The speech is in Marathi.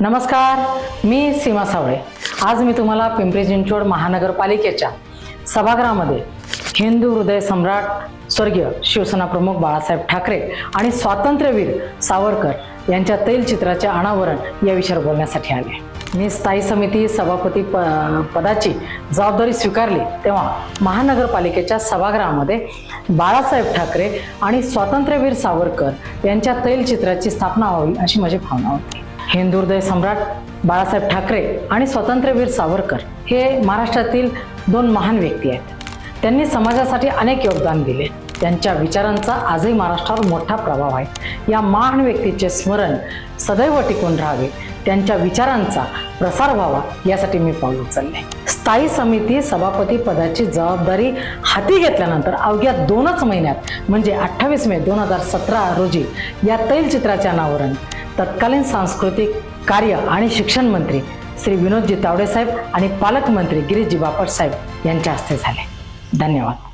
नमस्कार मी सीमा सावळे. आज मी तुम्हाला पिंपरी चिंचवड महानगरपालिकेच्या सभागृहामध्ये हिंदू हृदय सम्राट स्वर्गीय शिवसेना प्रमुख बाळासाहेब ठाकरे आणि स्वातंत्र्यवीर सावरकर यांच्या तैलचित्राचे अनावरण या विषयावर बोलण्यासाठी आले. मी स्थायी समिती सभापती प पदाची जबाबदारी स्वीकारली तेव्हा महानगरपालिकेच्या सभागृहामध्ये बाळासाहेब ठाकरे आणि स्वातंत्र्यवीर सावरकर यांच्या तैलचित्राची स्थापना व्हावी अशी माझी भावना होती. हिंदुर्दय सम्राट बाळासाहेब ठाकरे आणि स्वातंत्र्यवीर सावरकर हे महाराष्ट्रातील दोन महान व्यक्ती आहेत. त्यांनी समाजासाठी अनेक योगदान दिले. त्यांच्या विचारांचा आजही महाराष्ट्रावर मोठा प्रभाव आहे. या महान व्यक्तीचे स्मरण सदैव टिकून राहावे. त्यांच्या विचारांचा प्रसार व्हावा यासाठी मी पाऊल उचलले. स्थायी समिती सभापती पदाची जबाबदारी हाती घेतल्यानंतर अवघ्या दोनच महिन्यात म्हणजे अठ्ठावीस मे दोन हजार सतरा रोजी या तैलचित्राच्या अनावरण तत्कालीन सांस्कृतिक कार्य आणि शिक्षण मंत्री श्री विनोदजी तावडे साहेब आणि पालकमंत्री गिरीशजी बापट साहेब यांच्या हस्ते झाले. धन्यवाद.